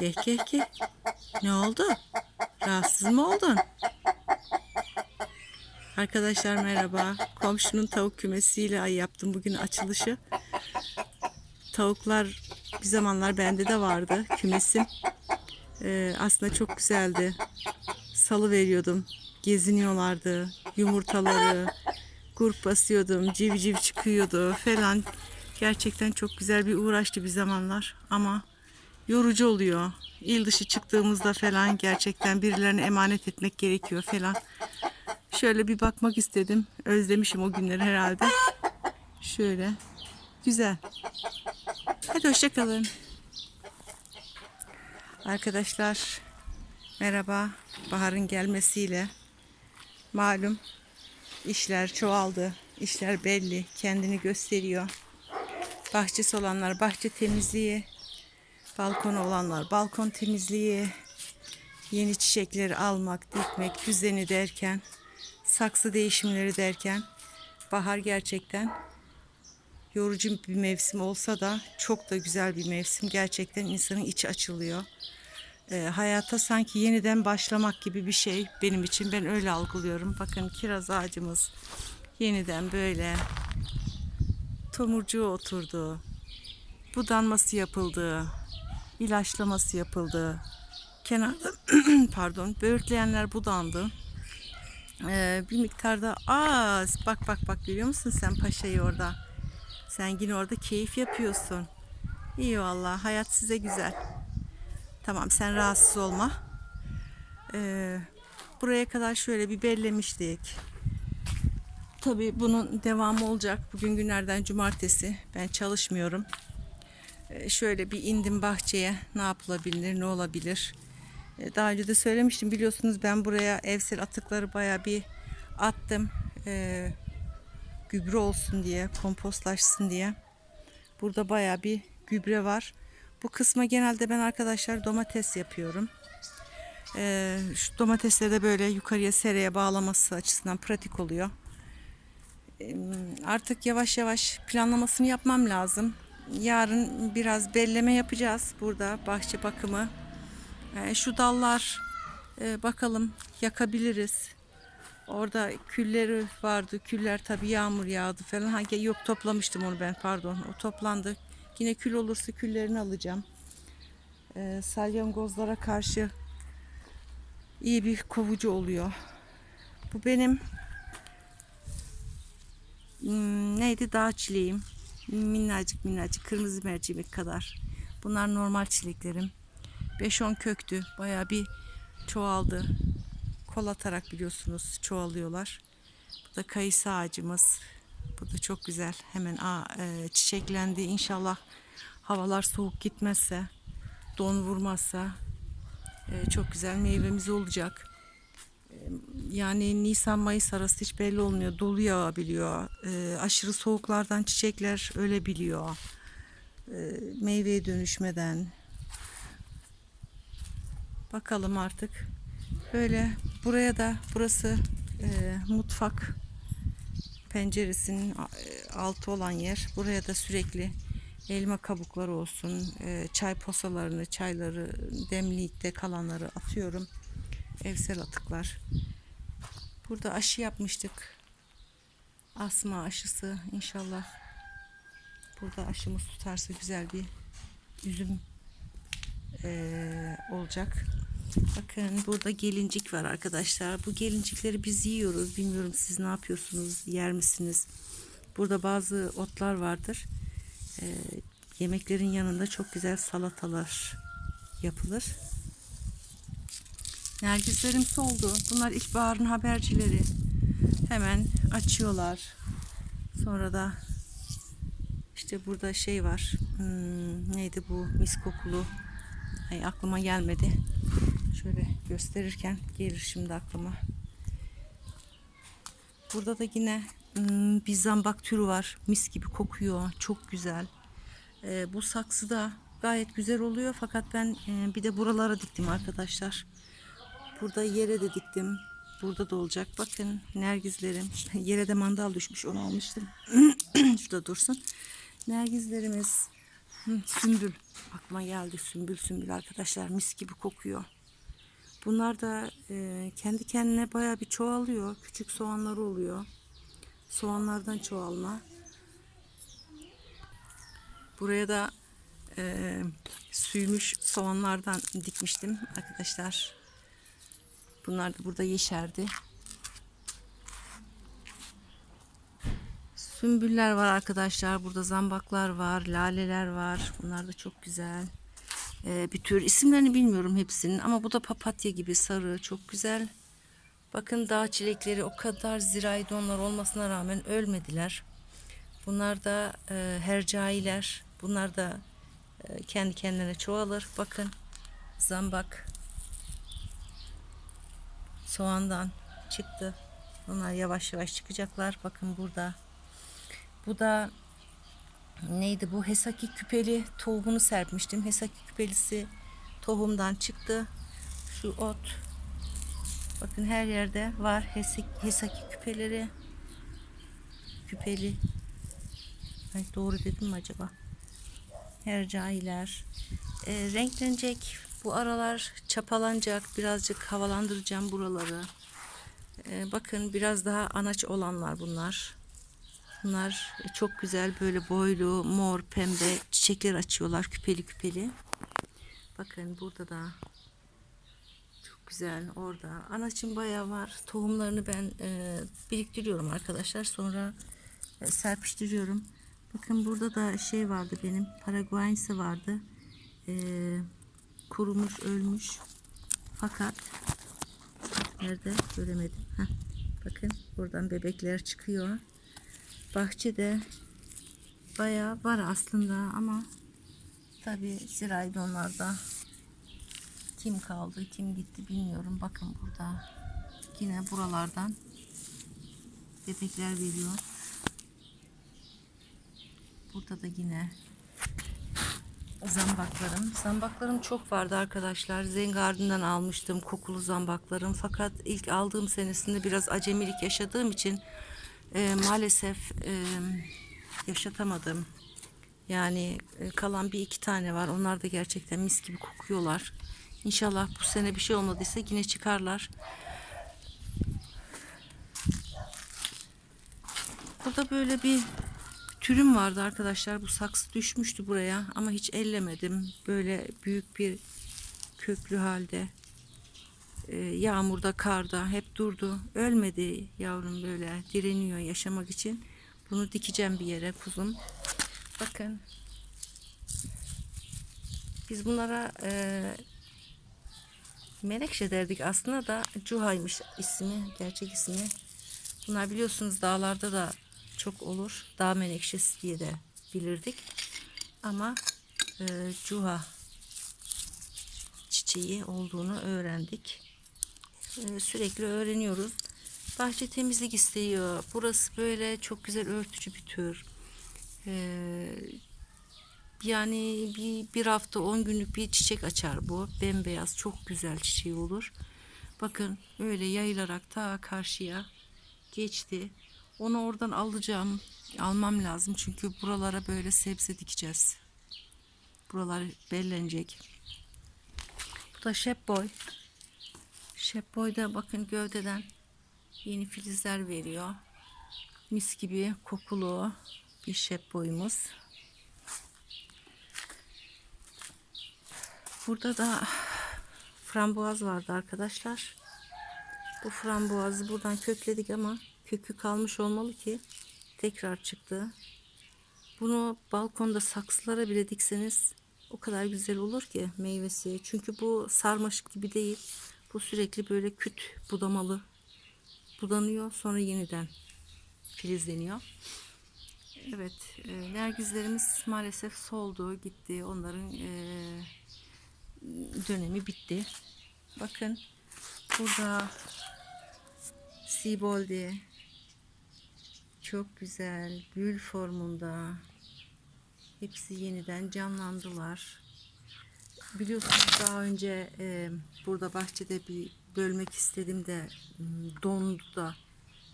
Geh geh geh. Ne oldu? Rahatsız mı oldun? Arkadaşlar merhaba. Komşunun tavuk kümesiyle yaptım bugün açılışı. Tavuklar bir zamanlar bende de vardı kümesim. Ee, aslında çok güzeldi. Salı veriyordum. Geziniyorlardı. Yumurtaları, grup basıyordum. Civciv çıkıyordu falan. Gerçekten çok güzel bir uğraştı bir zamanlar. Ama yorucu oluyor. İl dışı çıktığımızda falan gerçekten birilerine emanet etmek gerekiyor falan. Şöyle bir bakmak istedim. Özlemişim o günleri herhalde. Şöyle. Güzel. Hadi hoşçakalın. Arkadaşlar merhaba. Baharın gelmesiyle malum işler çoğaldı. İşler belli. Kendini gösteriyor. Bahçesi olanlar bahçe temizliği, balkonu olanlar balkon temizliği, yeni çiçekleri almak, dikmek, düzeni derken, saksı değişimleri derken bahar gerçekten yorucu bir mevsim olsa da çok da güzel bir mevsim. Gerçekten insanın içi açılıyor. Ee, hayata sanki yeniden başlamak gibi bir şey benim için. Ben öyle algılıyorum. Bakın kiraz ağacımız yeniden böyle tomurcuğu oturdu. Budanması yapıldı. İlaçlaması yapıldı. Kenarda pardon böğürtleyenler budandı. Ee, bir miktarda az bak bak bak görüyor musun sen paşayı orada? Sen yine orada keyif yapıyorsun. İyi valla hayat size güzel. Tamam sen rahatsız olma. Ee, buraya kadar şöyle bir bellemiştik. Tabii bunun devamı olacak. Bugün günlerden cumartesi. Ben çalışmıyorum. Ee, şöyle bir indim bahçeye. Ne yapılabilir, ne olabilir? Ee, daha önce de söylemiştim. Biliyorsunuz ben buraya evsel atıkları baya bir attım. Ee, gübre olsun diye, kompostlaşsın diye. Burada baya bir gübre var. Bu kısma genelde ben arkadaşlar domates yapıyorum. Ee, şu domatesleri de böyle yukarıya sereye bağlaması açısından pratik oluyor. Ee, artık yavaş yavaş planlamasını yapmam lazım. Yarın biraz belleme yapacağız burada bahçe bakımı. Ee, şu dallar e, bakalım yakabiliriz. Orada külleri vardı. Küller tabii yağmur yağdı falan. Ha, yok toplamıştım onu ben pardon. O toplandı. Yine kül olursa küllerini alacağım. Ee, salyangozlara karşı iyi bir kovucu oluyor. Bu benim hmm, neydi dağ çileğim. Minnacık minnacık kırmızı mercimek kadar. Bunlar normal çileklerim. 5-10 köktü. Bayağı bir çoğaldı. Kol atarak biliyorsunuz çoğalıyorlar. Bu da kayısı ağacımız. Bu da çok güzel. Hemen aa, e, çiçeklendi. İnşallah havalar soğuk gitmezse, don vurmazsa e, çok güzel meyvemiz olacak. Yani Nisan Mayıs arası hiç belli olmuyor. Dolu yağabiliyor. E, aşırı soğuklardan çiçekler ölebiliyor. E, meyveye dönüşmeden. Bakalım artık. Böyle buraya da burası e, mutfak penceresinin e, altı olan yer. Buraya da sürekli elma kabukları olsun, e, çay posalarını, çayları, demlikte kalanları atıyorum. Evsel atıklar. Burada aşı yapmıştık. Asma aşısı inşallah. Burada aşımız tutarsa güzel bir üzüm e, olacak. Bakın burada gelincik var arkadaşlar. Bu gelincikleri biz yiyoruz. Bilmiyorum siz ne yapıyorsunuz? Yer misiniz? Burada bazı otlar vardır. Ee, yemeklerin yanında çok güzel salatalar yapılır. Nergislerim soldu. Bunlar ilkbaharın habercileri. Hemen açıyorlar. Sonra da işte burada şey var. Hmm, neydi bu mis kokulu? Ay, aklıma gelmedi. Şöyle gösterirken gelir şimdi aklıma. Burada da yine hmm, bir zambak türü var. Mis gibi kokuyor. Çok güzel. Ee, bu saksı da gayet güzel oluyor. Fakat ben e, bir de buralara diktim arkadaşlar. Burada yere de diktim. Burada da olacak. Bakın nergizlerim. Yere de mandal düşmüş. Onu almıştım. Şurada dursun. Nergizlerimiz. Hı, sümbül. aklıma geldi sümbül sümbül arkadaşlar mis gibi kokuyor. Bunlar da e, kendi kendine baya bir çoğalıyor. Küçük soğanları oluyor. Soğanlardan çoğalma. Buraya da e, süymüş soğanlardan dikmiştim arkadaşlar. Bunlar da burada yeşerdi. Sümbüller var arkadaşlar. Burada zambaklar var, laleler var. Bunlar da çok güzel. Ee, bir tür isimlerini bilmiyorum hepsinin ama bu da papatya gibi sarı, çok güzel. Bakın dağ çilekleri o kadar ziraydonlar olmasına rağmen ölmediler. Bunlar da e, hercailer. Bunlar da e, kendi kendine çoğalır. Bakın zambak soğandan çıktı. Onlar yavaş yavaş çıkacaklar. Bakın burada. Bu da neydi bu? Hesaki küpeli tohumunu serpmiştim. Hesaki küpelisi tohumdan çıktı. Şu ot. Bakın her yerde var Hesaki, küpeleri. Küpeli. Ay, doğru dedim mi acaba? Hercailer. E, renklenecek. Bu aralar çapalanacak. Birazcık havalandıracağım buraları. E, bakın biraz daha anaç olanlar bunlar. Bunlar çok güzel böyle boylu, mor, pembe çiçekler açıyorlar küpeli küpeli. Bakın burada da çok güzel orada. Anaçım bayağı var. Tohumlarını ben e, biriktiriyorum arkadaşlar. Sonra e, serpiştiriyorum. Bakın burada da şey vardı benim. Paraguayense vardı. E, kurumuş, ölmüş. Fakat nerede? Göremedim. Heh, bakın buradan bebekler çıkıyor. Bahçede bayağı var aslında ama tabi ziraydonlarda kim kaldı kim gitti bilmiyorum. Bakın burada yine buralardan bebekler veriyor. Burada da yine zambaklarım zambaklarım çok vardı arkadaşlar Zengarden'dan almıştım kokulu zambaklarım fakat ilk aldığım senesinde biraz acemilik yaşadığım için e, maalesef e, yaşatamadım. Yani e, kalan bir iki tane var. Onlar da gerçekten mis gibi kokuyorlar. İnşallah bu sene bir şey olmadıysa yine çıkarlar. Burada böyle bir türüm vardı arkadaşlar. Bu saksı düşmüştü buraya ama hiç ellemedim. Böyle büyük bir köklü halde e, yağmurda, karda hep durdu. Ölmedi yavrum böyle direniyor yaşamak için. Bunu dikeceğim bir yere kuzum. Bakın. Biz bunlara e, menekşe derdik aslında da Cuha'ymış ismi, gerçek ismi. Bunlar biliyorsunuz dağlarda da çok olur. Dağ menekşesi diye de bilirdik. Ama e, Cuha çiçeği olduğunu öğrendik. Ee, sürekli öğreniyoruz. Bahçe temizlik istiyor. Burası böyle çok güzel örtücü bir tür. Ee, yani bir, bir hafta on günlük bir çiçek açar bu. Bembeyaz çok güzel çiçeği olur. Bakın öyle yayılarak ta karşıya geçti. Onu oradan alacağım. Almam lazım çünkü buralara böyle sebze dikeceğiz. Buralar bellenecek. Bu da şep boy. Şepboy'da bakın gövdeden yeni filizler veriyor. Mis gibi kokulu bir şepboyumuz. Burada da frambuaz vardı arkadaşlar. Bu frambuazı buradan kökledik ama kökü kalmış olmalı ki tekrar çıktı. Bunu balkonda saksılara bile dikseniz o kadar güzel olur ki meyvesi. Çünkü bu sarmaşık gibi değil. Bu sürekli böyle küt budamalı budanıyor sonra yeniden filizleniyor. Evet, e, nergizlerimiz maalesef soldu, gitti. Onların e, dönemi bitti. Bakın burada Siboldi çok güzel gül formunda hepsi yeniden canlandılar biliyorsunuz daha önce e, burada bahçede bir bölmek istedim de m, dondu da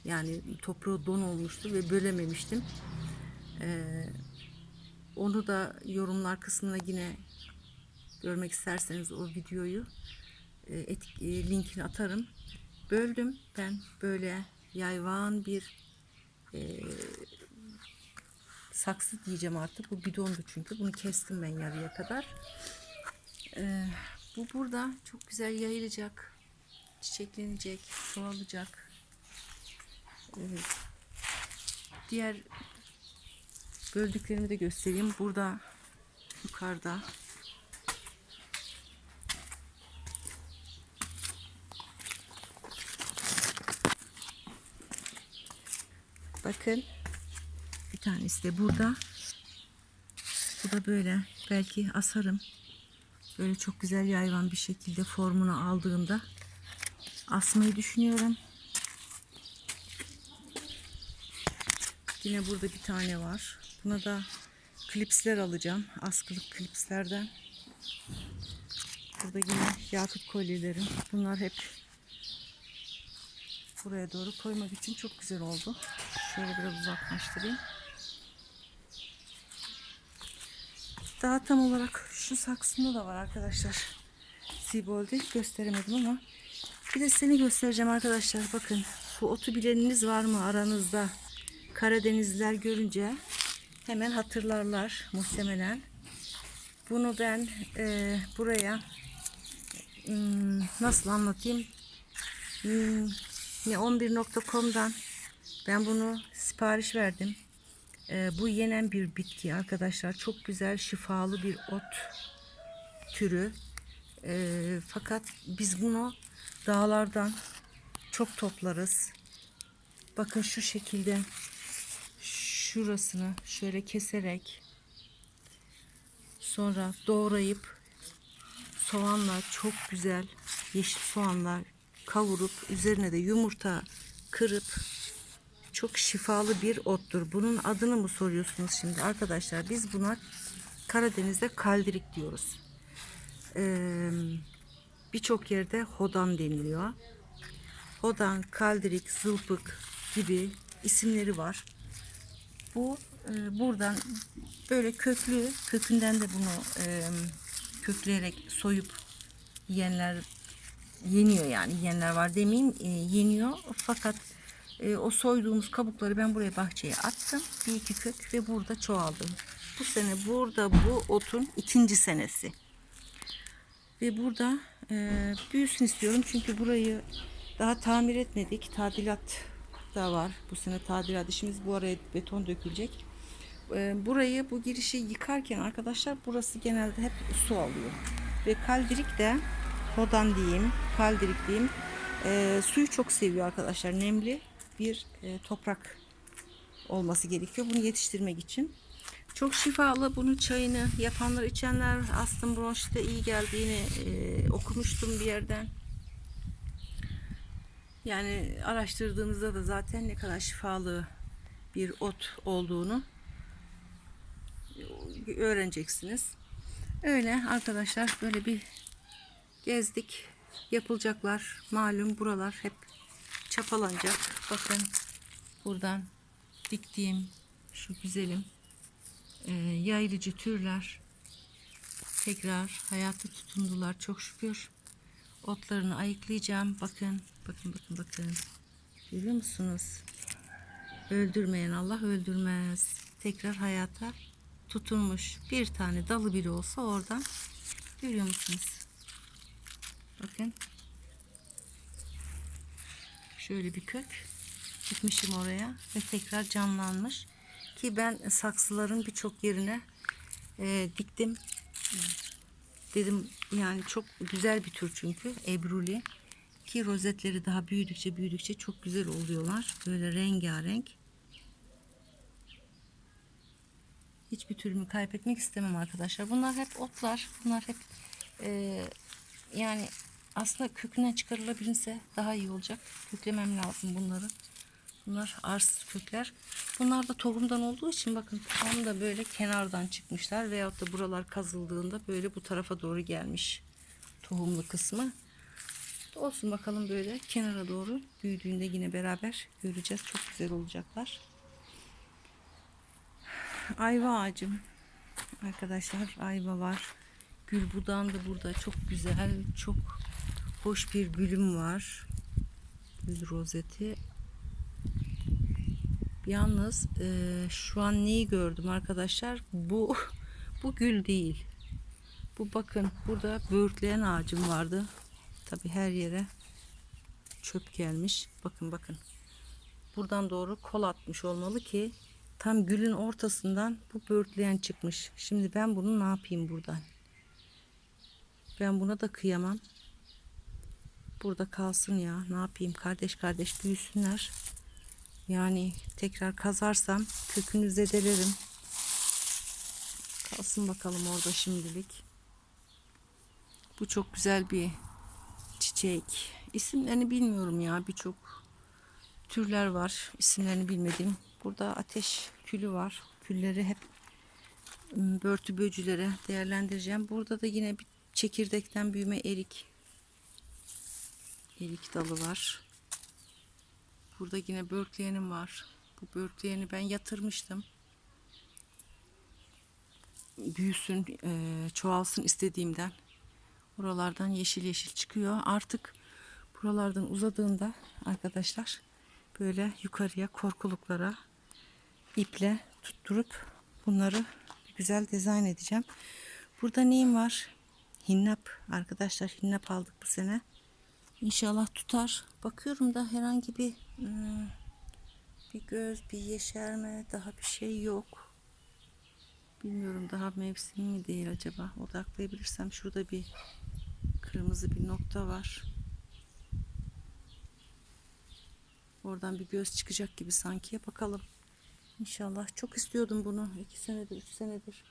yani toprağı don olmuştu ve bölememiştim. E, Onu da yorumlar kısmına yine görmek isterseniz o videoyu e, et- e, linkini atarım. Böldüm ben böyle yayvan bir e, saksı diyeceğim artık. Bu bidondu çünkü. Bunu kestim ben yarıya kadar. E, bu burada çok güzel yayılacak. Çiçeklenecek, çoğalacak. Evet. Diğer böldüklerimi de göstereyim. Burada yukarıda Bakın. Bir tanesi de burada. Bu da böyle. Belki asarım. Böyle çok güzel yayvan bir şekilde formunu aldığında asmayı düşünüyorum. Yine burada bir tane var. Buna da klipsler alacağım. Askılık klipslerden. Burada yine yakut kolyelerim. Bunlar hep buraya doğru koymak için çok güzel oldu. Şöyle biraz uzaklaştırayım. Daha tam olarak şu saksında da var arkadaşlar. Sibolde gösteremedim ama bir de seni göstereceğim arkadaşlar. Bakın bu otu bileniniz var mı aranızda? Karadenizliler görünce hemen hatırlarlar muhtemelen. Bunu ben e, buraya hmm, nasıl anlatayım? Hmm, ne 11.com'dan ben bunu sipariş verdim. Ee, bu yenen bir bitki arkadaşlar. Çok güzel şifalı bir ot türü. Ee, fakat biz bunu dağlardan çok toplarız. Bakın şu şekilde şurasını şöyle keserek sonra doğrayıp soğanla çok güzel yeşil soğanlar kavurup üzerine de yumurta kırıp çok şifalı bir ottur. Bunun adını mı soruyorsunuz şimdi arkadaşlar? Biz buna Karadeniz'de kaldirik diyoruz. Ee, Birçok yerde hodan deniliyor. Hodan, kaldirik, zılpık gibi isimleri var. Bu e, buradan böyle köklü, kökünden de bunu e, kökleyerek soyup yiyenler yeniyor yani yiyenler var demeyeyim e, yeniyor fakat e, o soyduğumuz kabukları ben buraya bahçeye attım. Bir iki kök ve burada çoğaldı bu sene burada bu otun ikinci senesi. Ve burada e, büyüsün istiyorum çünkü burayı daha tamir etmedik. Tadilat da var. Bu sene tadilat işimiz bu araya beton dökülecek. E, burayı bu girişi yıkarken arkadaşlar burası genelde hep su alıyor. Ve kaldirik de hodan diyeyim, kaldirik diyeyim. E, suyu çok seviyor arkadaşlar. Nemli bir e, toprak olması gerekiyor. Bunu yetiştirmek için. Çok şifalı. Bunu çayını yapanlar, içenler astım bronşite iyi geldiğini e, okumuştum bir yerden. Yani araştırdığınızda da zaten ne kadar şifalı bir ot olduğunu öğreneceksiniz. Öyle arkadaşlar böyle bir gezdik. Yapılacaklar. Malum buralar hep çapalanacak. Bakın buradan diktiğim şu güzelim e, yaylıcı türler tekrar hayata tutundular çok şükür. Otlarını ayıklayacağım. Bakın, bakın, bakın, bakın. Görüyor musunuz? Öldürmeyen Allah öldürmez. Tekrar hayata tutunmuş. Bir tane dalı bile olsa oradan görüyor musunuz? Bakın. Şöyle bir kök dikmişim oraya ve tekrar canlanmış. Ki ben saksıların birçok yerine e, diktim. Dedim yani çok güzel bir tür çünkü ebruli. Ki rozetleri daha büyüdükçe büyüdükçe çok güzel oluyorlar. Böyle rengarenk. Hiçbir türümü kaybetmek istemem arkadaşlar. Bunlar hep otlar. Bunlar hep e, yani aslında kökünden çıkarılabilirse daha iyi olacak. Köklemem lazım bunları. Bunlar arsız kökler. Bunlar da tohumdan olduğu için bakın tam da böyle kenardan çıkmışlar. Veyahut da buralar kazıldığında böyle bu tarafa doğru gelmiş tohumlu kısmı. Olsun bakalım böyle kenara doğru büyüdüğünde yine beraber göreceğiz. Çok güzel olacaklar. Ayva ağacım. arkadaşlar ayva var. Gül budağım da burada çok güzel, çok hoş bir gülüm var. Gül rozeti. Yalnız eee, şu an neyi gördüm arkadaşlar? Bu bu gül değil. Bu bakın burada böğürtleyen ağacım vardı. Tabi her yere çöp gelmiş. Bakın bakın. Buradan doğru kol atmış olmalı ki tam gülün ortasından bu böğürtleyen çıkmış. Şimdi ben bunu ne yapayım buradan? Ben buna da kıyamam. Burada kalsın ya. Ne yapayım? Kardeş kardeş büyüsünler. Yani tekrar kazarsam kökünü zedelerim. Kalsın bakalım orada şimdilik. Bu çok güzel bir çiçek. İsimlerini bilmiyorum ya. Birçok türler var. İsimlerini bilmediğim. Burada ateş külü var. Külleri hep ım, börtü böcülere değerlendireceğim. Burada da yine bir çekirdekten büyüme erik. Erik dalı var. Burada yine börtleyenim var. Bu börtleyeni ben yatırmıştım. Büyüsün, eee, çoğalsın istediğimden. Buralardan yeşil yeşil çıkıyor. Artık buralardan uzadığında arkadaşlar böyle yukarıya korkuluklara iple tutturup bunları güzel dizayn edeceğim. Burada neyim var? Hinnap arkadaşlar hinnap aldık bu sene. İnşallah tutar. Bakıyorum da herhangi bir hmm, bir göz, bir yeşerme, daha bir şey yok. Bilmiyorum daha mevsim mi değil acaba. Odaklayabilirsem şurada bir kırmızı bir nokta var. Oradan bir göz çıkacak gibi sanki. Bakalım. İnşallah. Çok istiyordum bunu. iki senedir, üç senedir.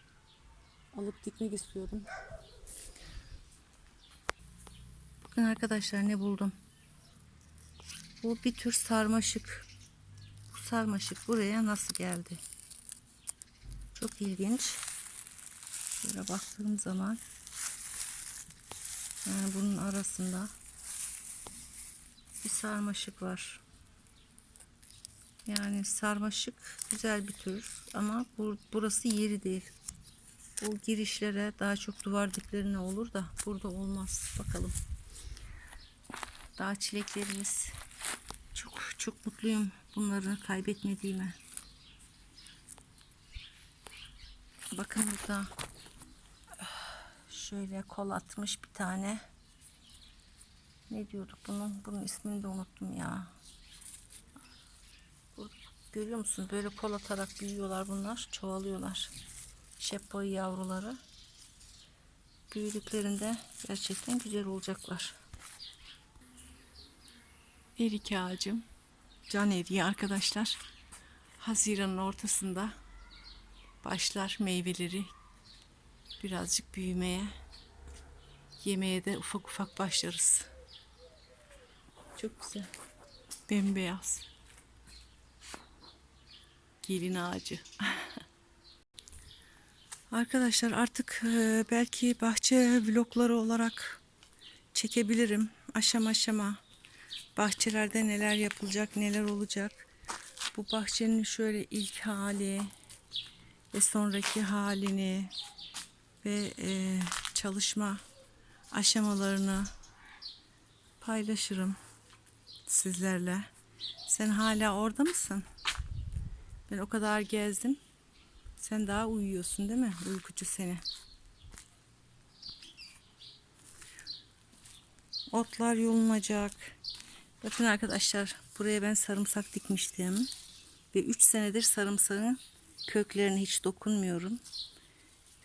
Alıp dikmek istiyordum. Bakın arkadaşlar ne buldum. Bu bir tür sarmaşık. Bu sarmaşık buraya nasıl geldi? Çok ilginç. Şöyle baktığım zaman yani bunun arasında bir sarmaşık var. Yani sarmaşık güzel bir tür ama bu, burası yeri değil. Bu girişlere daha çok duvar diplerine olur da burada olmaz. Bakalım. Daha çileklerimiz çok çok mutluyum bunları kaybetmediğime. Bakın burada şöyle kol atmış bir tane. Ne diyorduk bunun? Bunun ismini de unuttum ya. Görüyor musun? Böyle kol atarak büyüyorlar bunlar. Çoğalıyorlar. Şeppay yavruları. Büyüdüklerinde gerçekten güzel olacaklar. Erik ağacım. Can eriği arkadaşlar. Haziran'ın ortasında başlar meyveleri birazcık büyümeye. Yemeye de ufak ufak başlarız. Çok güzel. Bembeyaz. Gelin ağacı. Arkadaşlar artık e, belki bahçe vlogları olarak çekebilirim. Aşama aşama bahçelerde neler yapılacak, neler olacak. Bu bahçenin şöyle ilk hali ve sonraki halini ve e, çalışma aşamalarını paylaşırım sizlerle. Sen hala orada mısın? Ben o kadar gezdim. Sen daha uyuyorsun değil mi? Uykucu seni. Otlar yolunacak. Bakın arkadaşlar buraya ben sarımsak dikmiştim. Ve 3 senedir sarımsağın köklerine hiç dokunmuyorum.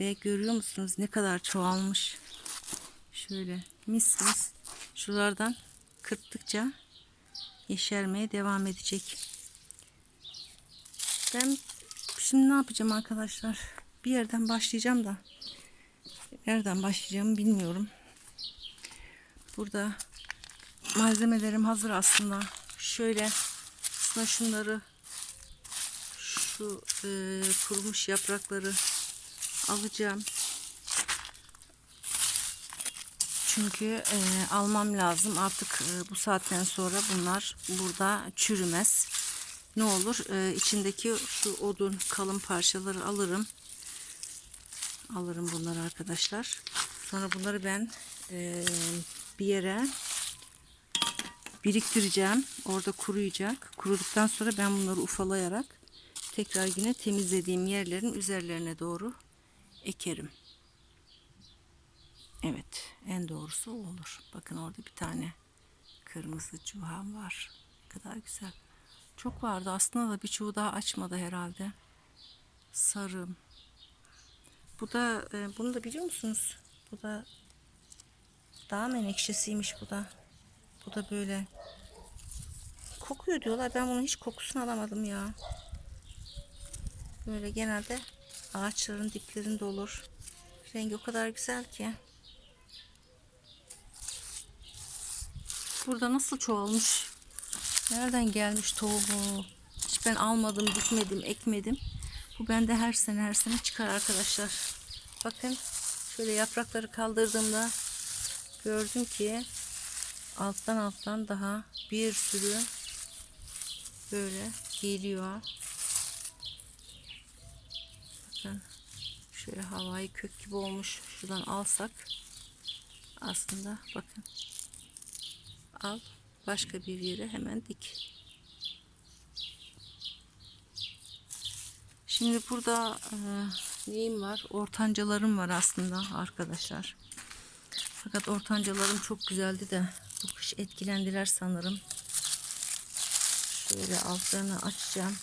Ve görüyor musunuz ne kadar çoğalmış. Şöyle mis mis şuralardan kırptıkça yeşermeye devam edecek. Ben şimdi ne yapacağım arkadaşlar? Bir yerden başlayacağım da nereden başlayacağımı bilmiyorum. Burada malzemelerim hazır aslında. Şöyle aslında şunları şu e, kurumuş yaprakları alacağım. Çünkü e, almam lazım. Artık e, bu saatten sonra bunlar burada çürümez. Ne olur? E, içindeki şu odun kalın parçaları alırım. alırım bunları arkadaşlar. Sonra bunları ben eee, bir yere biriktireceğim. Orada kuruyacak. Kuruduktan sonra ben bunları ufalayarak tekrar yine temizlediğim yerlerin üzerlerine doğru ekerim. Evet, en doğrusu o olur. Bakın orada bir tane kırmızı cuhan var. Ne kadar güzel. Çok vardı aslında da birçoğu daha açmadı herhalde. Sarım. Bu da, e, bunu da biliyor musunuz? Bu da dağ menekşesiymiş bu da. Bu da böyle kokuyor diyorlar. Ben bunun hiç kokusunu alamadım ya. Böyle genelde ağaçların diplerinde olur. Rengi o kadar güzel ki. Burada nasıl çoğalmış? Nereden gelmiş tohumu? Hiç ben almadım, dikmedim, ekmedim. Bu bende her sene her sene çıkar arkadaşlar. Bakın şöyle yaprakları kaldırdığımda gördüm ki alttan alttan daha bir sürü böyle geliyor. Bakın şöyle havai kök gibi olmuş. Şuradan alsak aslında bakın al başka bir yere hemen dik. Şimdi burada e, neyim var? Ortancalarım var aslında arkadaşlar. Fakat ortancalarım çok güzeldi de bu kış etkilendiler sanırım. Şöyle altlarını açacağım.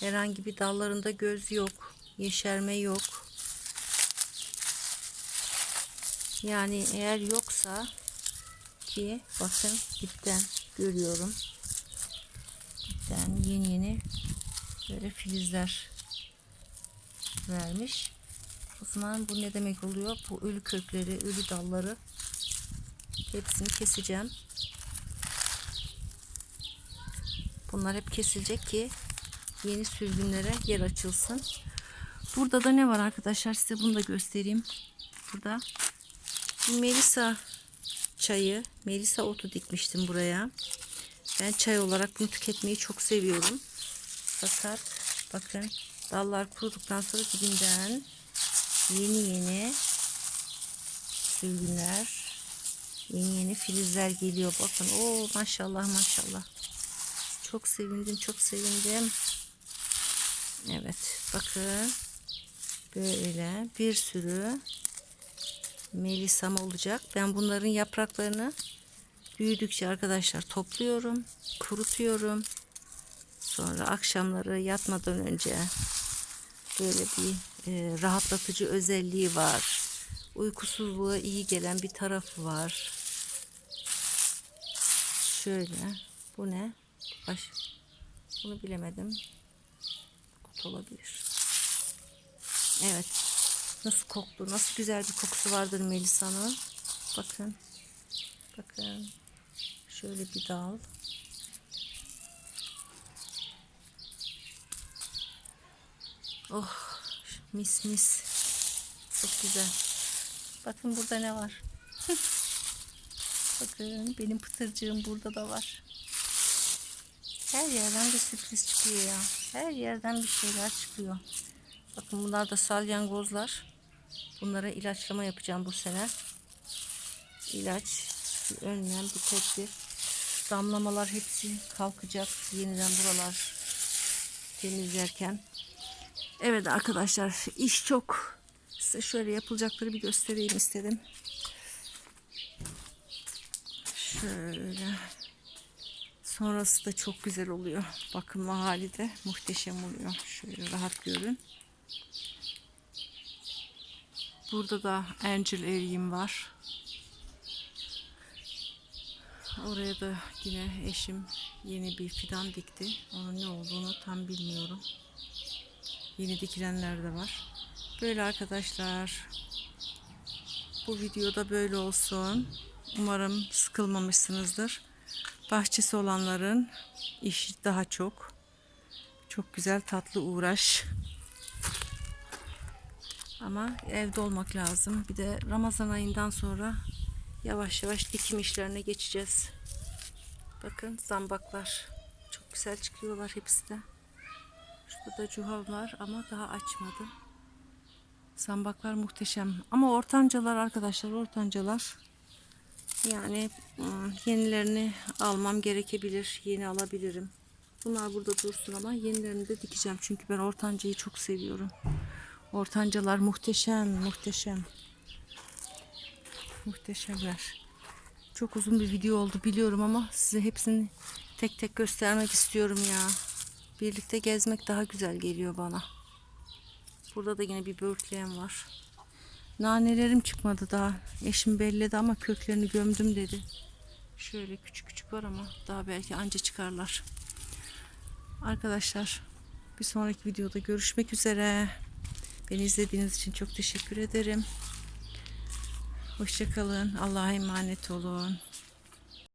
Herhangi bir dallarında göz yok. Yeşerme yok. Yani eğer yoksa ki bakın dipten görüyorum. Dipten yeni yeni böyle filizler vermiş. O zaman bu ne demek oluyor? Bu ölü kökleri, ölü dalları hepsini keseceğim. Bunlar hep kesilecek ki yeni sürgünlere yer açılsın. Burada da ne var arkadaşlar? Size bunu da göstereyim. Burada bu Melisa çayı, Melisa otu dikmiştim buraya. Ben çay olarak bunu tüketmeyi çok seviyorum. Fakat bakın dallar kuruduktan sonra dibinden yeni yeni sürgünler, yeni yeni filizler geliyor. Bakın o maşallah maşallah. Çok sevindim, çok sevindim. Evet, bakın böyle bir sürü melisam olacak. Ben bunların yapraklarını büyüdükçe arkadaşlar topluyorum, kurutuyorum. Sonra akşamları yatmadan önce böyle bir e, rahatlatıcı özelliği var. Uykusuzluğa iyi gelen bir tarafı var. Şöyle. Bu ne? Baş. Bunu bilemedim. Kut olabilir. Evet. Nasıl koktu? Nasıl güzel bir kokusu vardır Melisa'nın. Bakın. Bakın. Şöyle bir dal. Oh, mis mis. Çok güzel. Bakın burada ne var. Bakın benim pıtırcığım burada da var. Her yerden bir sürpriz çıkıyor ya. Her yerden bir şeyler çıkıyor. Bakın bunlar da salyangozlar. Bunlara ilaçlama yapacağım bu sene. İlaç, bir önlem, bir tedbir. Damlamalar hepsi kalkacak. Yeniden buralar temizlerken. Evet arkadaşlar iş çok. Size şöyle yapılacakları bir göstereyim istedim. Şöyle. Sonrası da çok güzel oluyor. Bakımlı hali de muhteşem oluyor. Şöyle rahat görün. Burada da Angel eriğim var. Oraya da yine eşim yeni bir fidan dikti. Onun ne olduğunu tam bilmiyorum. Yeni dikilenler de var. Böyle arkadaşlar. Bu videoda böyle olsun. Umarım sıkılmamışsınızdır. Bahçesi olanların işi daha çok. Çok güzel tatlı uğraş. Ama evde olmak lazım. Bir de Ramazan ayından sonra yavaş yavaş dikim işlerine geçeceğiz. Bakın zambaklar. Çok güzel çıkıyorlar hepsi de. Şurada da cuhal var ama daha açmadı. Zambaklar muhteşem. Ama ortancalar arkadaşlar ortancalar. Yani ım, yenilerini almam gerekebilir. Yeni alabilirim. Bunlar burada dursun ama yenilerini de dikeceğim. Çünkü ben ortancayı çok seviyorum. Ortancalar muhteşem, muhteşem. Muhteşemler. Çok uzun bir video oldu biliyorum ama size hepsini tek tek göstermek istiyorum ya. Birlikte gezmek daha güzel geliyor bana. Burada da yine bir börtleğim var. Nanelerim çıkmadı daha. Eşim belledi ama köklerini gömdüm dedi. Şöyle küçük küçük var ama daha belki anca çıkarlar. Arkadaşlar bir sonraki videoda görüşmek üzere. Beni izlediğiniz için çok teşekkür ederim. Hoşçakalın. Allah'a emanet olun.